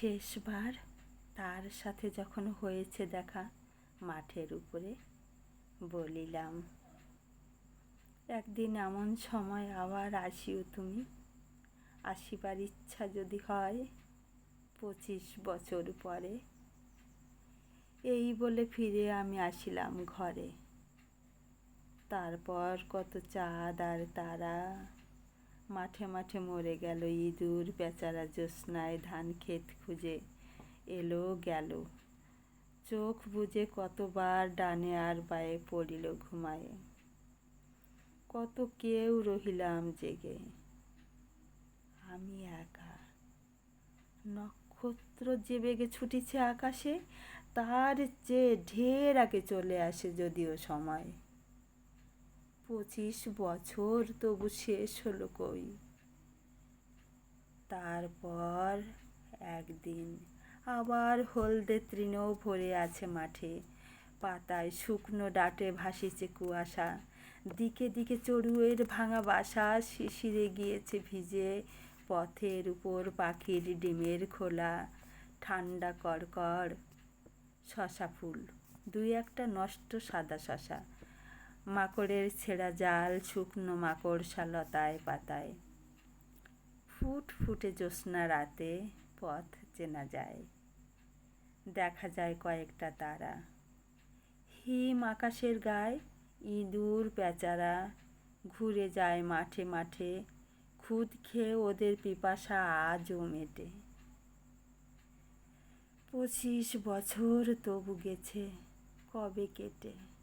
শেষবার তার সাথে যখন হয়েছে দেখা মাঠের উপরে, বলিলাম, একদিন এমন সময় আবার আসিও তুমি। আসিবার ইচ্ছা যদি হয় পঁচিশ বছর পরে। এই বলে ফিরে আমি আসিলাম ঘরে। তারপর কত চাঁদ আর তারা মাঠে মাঠে মরে গেল ইঁদুর, বেচারা জ্যোৎস্নায় ধান ক্ষেত খুঁজে এলো, গেল। চোখ বুজে কতবার ডানে আর বায়ে পড়িল ঘুমায়ে। কত কেউ রহিলাম জেগে। আমি একা। নক্ষত্র যে বেগে ছুটিছে আকাশে, তার চেয়ে ঢের আগে চলে আসে যদিও সময়। পঁচিশ বছর তবু শেষ হলো কই? তারপর একদিন আবার হলদে তৃণ ভরে আছে মাঠে। পাতায় শুকনো ডাটে ভাসিছে কুয়াশা। দিকে দিকে চড়ুয়ের ভাঙা বাসা শিশিরে গিয়েছে ভিজে পথের উপর পাখির ডিমের খোলা। ঠান্ডা করকর শশা ফুল, দুই একটা নষ্ট সাদা শশা। মাকড়ের ছেঁড়া জাল, শুকনো মাকড়সা লতায় পাতায়। ফুট ফুটে জ্যোৎস্না রাতে পথ চেনা যায়। দেখা যায় কয়েকটা তারা। হিম আকাশের গায়ে ইঁদুর, বেচারা ঘুরে যায় মাঠে মাঠে খুদ খেয়ে ওদের পিপাসা আজও মেটে। পঁচিশ বছর তবু গেছে কবে কেটে?